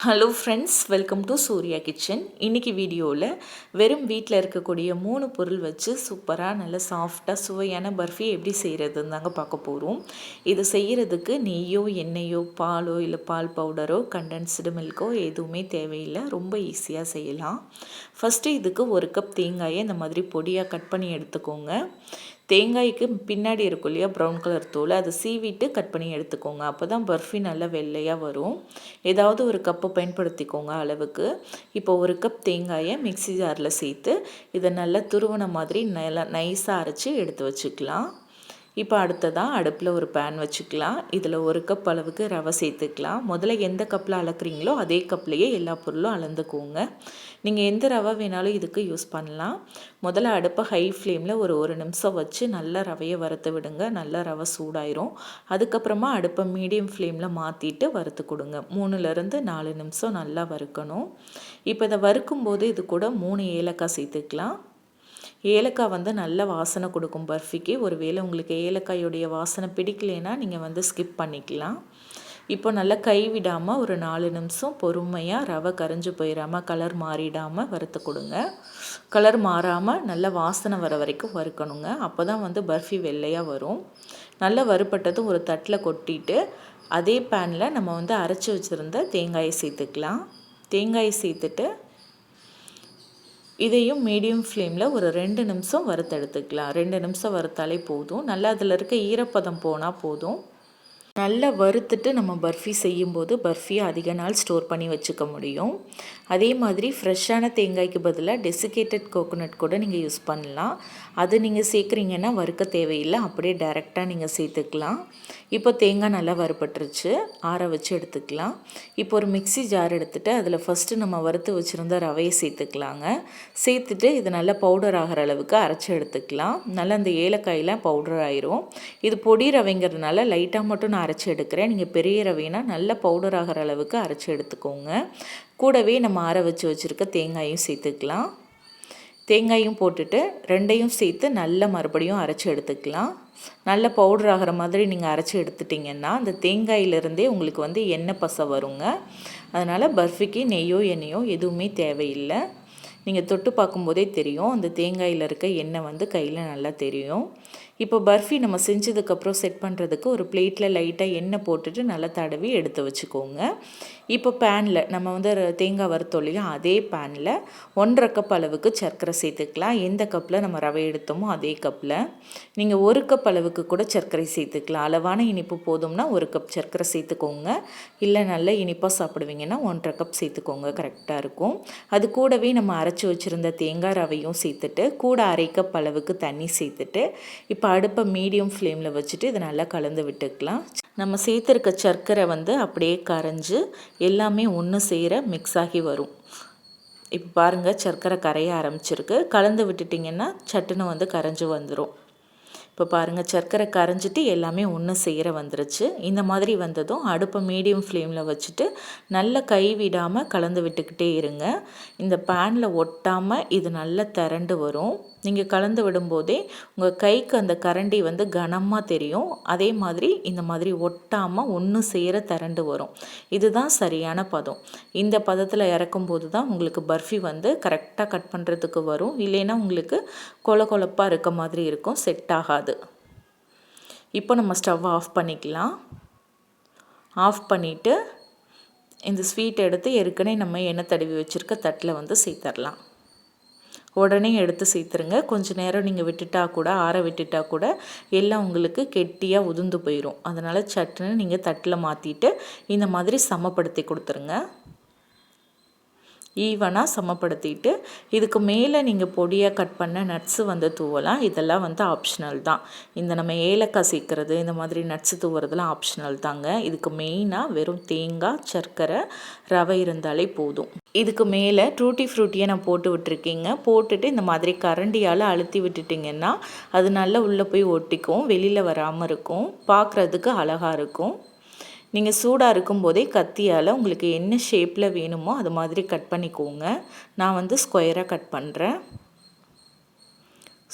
Hello friends welcome to Surya kitchen இன்றைக்கி வீடியோவில் வெறும் வீட்டில் இருக்கக்கூடிய மூணு பொருள் வச்சு சூப்பராக நல்ல சாஃப்டாக சுவையான பர்ஃபி எப்படி செய்கிறதுன்னு தாங்க பார்க்க போகிறோம் இது செய்கிறதுக்கு நெய்யோ எண்ணெயோ பாலோ இல்லை பால் பவுடரோ கண்டென்ஸ்டு மில்கோ எதுவுமே தேவையில்லை. ரொம்ப ஈஸியாக செய்யலாம். ஃபஸ்ட்டு இதுக்கு ஒரு கப் தேங்காயை இந்த மாதிரி பொடியாக கட் பண்ணி எடுத்துக்கோங்க. தேங்காய்க்கு பின்னாடி இருக்கும் இல்லையா ப்ரௌன் கலர் தூள் அதை சீவிட்டு கட் பண்ணி எடுத்துக்கோங்க. அப்போ தான் பர்ஃபி நல்லா வெள்ளையாக வரும். ஏதாவது ஒரு கப்பை பயன்படுத்திக்கோங்க அளவுக்கு. இப்போ ஒரு கப் தேங்காயை மிக்சி ஜாரில் சேர்த்து இதை நல்லா துருவன மாதிரி நல்லா நைஸாக அரைச்சி எடுத்து வச்சுக்கலாம். இப்போ அடுத்ததாக அடுப்பில் ஒரு பேன் வச்சுக்கலாம். இதில் ஒரு கப் அளவுக்கு ரவை சேர்த்துக்கலாம். முதல்ல எந்த கப்பில் அளக்குறீங்களோ அதே கப்லேயே எல்லா பொருளும் அளந்துக்கோங்க. நீங்கள் எந்த ரவை வேணாலும் இதுக்கு யூஸ் பண்ணலாம். முதல்ல அடுப்பை ஹை ஃப்ளேமில் ஒரு ஒரு நிமிஷம் வச்சு நல்லா ரவையை வறுத்து விடுங்க. நல்லா ரவை சூடாயிரும். அதுக்கப்புறமா அடுப்பை மீடியம் ஃப்ளேமில் மாற்றிட்டு வறுத்து கொடுங்க. மூணுலேருந்து நாலு நிமிஷம் நல்லா வறுக்கணும். இப்போ இதை வறுக்கும்போது இது கூட மூணு ஏலக்காய் சேர்த்துக்கலாம். ஏலக்காய் வந்து நல்ல வாசனை கொடுக்கும் பர்ஃபிக்கு. ஒரு வேளை உங்களுக்கு ஏலக்காயோடைய வாசனை பிடிக்கலைன்னா நீங்கள் வந்து ஸ்கிப் பண்ணிக்கலாம். இப்போ நல்லா கைவிடாமல் ஒரு நாலு நிமிஷம் பொறுமையாக ரவை கரைஞ்சி போயிடாமல் கலர் மாறிடாமல் வறுத்து கொடுங்க. கலர் மாறாமல் நல்ல வாசனை வர வரைக்கும் வறுக்கணுங்க. அப்போ தான் வந்து பர்ஃபி வெள்ளையாக வரும். நல்லா வறுப்பட்டதும் ஒரு தட்டில் கொட்டிட்டு அதே பேனில் நம்ம வந்து அரைச்சி வச்சுருந்த தேங்காயை சேர்த்துக்கலாம். தேங்காயை சேர்த்துட்டு இதையும் மீடியம் ஃப்ளேமில் ஒரு ரெண்டு நிமிஷம் வறுத்தெடுத்துக்கலாம். ரெண்டு நிமிஷம் வறுத்தாலே போதும். நல்லா அதில் இருக்க ஈரப்பதம் போனால் போதும். நல்லா வறுத்துட்டு நம்ம பர்ஃபி செய்யும்போது பர்ஃபியை அதிக நாள் ஸ்டோர் பண்ணி வச்சுக்க முடியும். அதே மாதிரி ஃப்ரெஷ்ஷான தேங்காய்க்கு பதிலாக டெசிகேட்டட் கோகோனட் கூட நீங்கள் யூஸ் பண்ணலாம். அது நீங்கள் சேர்க்குறீங்கன்னா வறுக்க தேவையில்லை. அப்படியே டைரெக்டாக நீங்கள் சேர்த்துக்கலாம். இப்போ தேங்காய் நல்லா வறுபட்டுருச்சு. ஆற வச்சு எடுத்துக்கலாம். இப்போ ஒரு மிக்சி ஜார் எடுத்துகிட்டு அதில் ஃபஸ்ட்டு நம்ம வறுத்து வச்சுருந்த ரவையை சேர்த்துக்கலாங்க. சேர்த்துட்டு இது நல்லா பவுடர் ஆகிற அளவுக்கு அரைச்சி எடுத்துக்கலாம். நல்லா அந்த ஏலக்காயெலாம் பவுடர் ஆயிரும். இது பொடி ரவைங்கிறதுனால லைட்டாக மட்டும் நான் அரைச்சி எடுக்கிறேன். நீங்கள் பெரிய ரவைனா நல்ல பவுடர் ஆகிற அளவுக்கு அரைச்சி எடுத்துக்கோங்க. கூடவே நம்ம ஆற வச்சு வச்சுருக்க தேங்காயும் சேர்த்துக்கலாம். தேங்காயும் போட்டுட்டு ரெண்டையும் சேர்த்து நல்ல மறுபடியும் அரைச்சி எடுத்துக்கலாம். நல்ல பவுடர் ஆகிற மாதிரி நீங்கள் அரைச்சி எடுத்துட்டிங்கன்னா அந்த தேங்காயிலிருந்தே உங்களுக்கு வந்து எண்ணெய் பசை வருங்க. அதனால் பர்ஃபிக்கு நெய்யோ எண்ணெயோ எதுவுமே தேவையில்லை. நீங்கள் தொட்டு பார்க்கும்போதே தெரியும். அந்த தேங்காயில் இருக்க எண்ணெய் வந்து கையில் நல்லா தெரியும். இப்போ பர்ஃபி நம்ம செஞ்சதுக்கப்புறம் செட் பண்ணுறதுக்கு ஒரு பிளேட்டில் லைட்டாக எண்ணெய் போட்டுட்டு நல்லா தடவி எடுத்து வச்சுக்கோங்க. இப்போ பேனில் நம்ம வந்து தேங்காய் வறுத்தோம் இல்லையா? அதே பேனில் ஒன்றரை கப் அளவுக்கு சர்க்கரை சேர்த்துக்கலாம். எந்த கப்பில் நம்ம ரவை எடுத்தோமோ அதே கப்பில் நீங்கள் ஒரு கப் அளவுக்கு கூட சர்க்கரை சேர்த்துக்கலாம். அளவான இனிப்பு போதும்னா ஒரு கப் சர்க்கரை சேர்த்துக்கோங்க. இல்லை நல்ல இனிப்பாக சாப்பிடுவீங்கன்னா ஒன்றரை கப் சேர்த்துக்கோங்க. கரெக்டாக இருக்கும். அது கூடவே நம்ம அரைச்சி வச்சுருந்த தேங்காய் ரவையும் சேர்த்துட்டு கூட அரை கப் அளவுக்கு தண்ணி சேர்த்துட்டு இப்போ இப்போ அடுப்பை மீடியம் ஃப்ளேமில் வச்சுட்டு இதை நல்லா கலந்து விட்டுக்கலாம். நம்ம சேர்த்துருக்க சர்க்கரை வந்து அப்படியே கரைஞ்சி எல்லாமே ஒன்று சேர மிக்ஸ் ஆகி வரும். இப்போ பாருங்கள் சர்க்கரை கரைய ஆரம்பிச்சிருக்கு. கலந்து விட்டுட்டிங்கன்னா சட்டுன்னு வந்து கரைஞ்சி வந்துடும் இப்போ பாருங்கள் சர்க்கரை கரைஞ்சிட்டு எல்லாமே ஒன்று செய்கிற வந்துருச்சு. இந்த மாதிரி வந்ததும் அடுப்பை மீடியம் ஃப்ளேமில் வச்சுட்டு நல்ல கை விடாமல் கலந்து விட்டுக்கிட்டே இருங்க. இந்த பேனில் ஒட்டாமல் இது நல்லா திரண்டு வரும். நீங்கள் கலந்து விடும்போதே உங்கள் கைக்கு அந்த கரண்டி வந்து கனமாக தெரியும். அதே மாதிரி இந்த மாதிரி ஒட்டாமல் ஒன்று சேர திரண்டு வரும். இதுதான் சரியான பதம். இந்த பதத்தில் இறக்கும்போது தான் உங்களுக்கு பர்ஃபி வந்து கரெக்டாக கட் பண்ணுறதுக்கு வரும். இல்லைன்னா உங்களுக்கு கொல கொலப்பாக இருக்க மாதிரி இருக்கும். செட் ஆகாது. இப்போ நம்ம ஸ்டவ் ஆஃப் பண்ணிக்கலாம். ஆஃப் பண்ணிவிட்டு இந்த ஸ்வீட் எடுத்து ஏற்கனவே நம்ம எண்ணெய் தடவி வச்சுருக்க தட்டில் வந்து சேர்த்துடலாம் உடனே எடுத்து சேர்த்துருங்க. கொஞ்சம் நேரம் நீங்கள் விட்டுட்டா கூட ஆற விட்டுட்டா கூட எல்லாம் உங்களுக்கு கெட்டியாக உதிர்ந்து போயிடும் அதனால் சட்டுன்னு நீங்கள் தட்டில் மாற்றிட்டு இந்த மாதிரி சமப்படுத்தி கொடுத்துருங்க. ஈவனாக சமப்படுத்திட்டு இதுக்கு மேலே நீங்கள் பொடியாக கட் பண்ண நட்ஸு வந்து தூவலாம். இதெல்லாம் வந்து ஆப்ஷனல் தான். இந்த நம்ம ஏலக்காய் சேர்க்குறது இந்த மாதிரி நட்ஸு தூவுறதுலாம் ஆப்ஷனல் தாங்க. இதுக்கு மெயினாக வெறும் தேங்காய் சர்க்கரை ரவை இருந்தாலே போதும். இதுக்கு மேலே ட்ரூட்டி ஃப்ரூட்டியை நான் போட்டு விட்டுருக்கீங்க. போட்டுட்டு இந்த மாதிரி கரண்டியால் அழுத்தி விட்டுட்டிங்கன்னா அது நல்லா உள்ளே போய் ஒட்டிக்கும் வெளியில் வராமல் இருக்கும் பார்க்குறதுக்கு அழகாக இருக்கும். நீங்கள் சூடாக இருக்கும்போதே கத்தியால் உங்களுக்கு என்ன ஷேப்பில் வேணுமோ அது மாதிரி கட் பண்ணிக்கோங்க. நான் வந்து ஸ்கொயராக கட் பண்ணுறேன்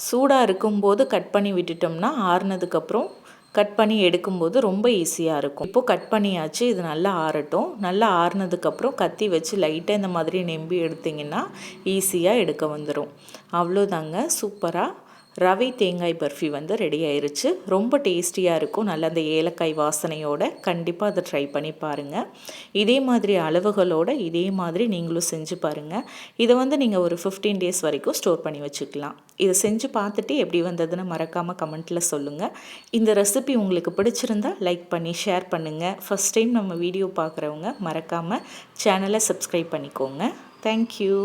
சூடாக இருக்கும்போது கட் பண்ணி விட்டுட்டோம்னா ஆறுனதுக்கப்புறம் கட் பண்ணி எடுக்கும்போது ரொம்ப ஈஸியாக இருக்கும். இப்போது கட் பண்ணியாச்சு இது நல்லா ஆறட்டும். நல்லா ஆறுனதுக்கப்புறம் கத்தி வச்சு லைட்டாக இந்த மாதிரி நெம்பி எடுத்திங்கன்னா ஈஸியாக எடுக்க வந்துடும் அவ்வளோதாங்க சூப்பராக ரவை தேங்காய் பர்ஃபி வந்து ரெடி ஆயிருச்சு. ரொம்ப டேஸ்டியாக இருக்கும். நல்ல அந்த ஏலக்காய் வாசனையோட கண்டிப்பாக அதை ட்ரை பண்ணி பாருங்கள் இதே மாதிரி அளவுகளோடு இதே மாதிரி நீங்களும் செஞ்சு பாருங்கள் இதை வந்து நீங்கள் ஒரு ஃபிஃப்டீன் டேஸ் வரைக்கும் ஸ்டோர் பண்ணி வச்சுக்கலாம். இதை செஞ்சு பார்த்துட்டு எப்படி வந்ததுன்னு மறக்காமல் கமெண்ட்டில் சொல்லுங்கள் இந்த ரெசிபி உங்களுக்கு பிடிச்சிருந்தா லைக் பண்ணி ஷேர் பண்ணுங்கள் ஃபஸ்ட் டைம் நம்ம வீடியோ பார்க்குறவங்க மறக்காமல் சேனலை சப்ஸ்கிரைப் பண்ணிக்கோங்க. தேங்க்யூ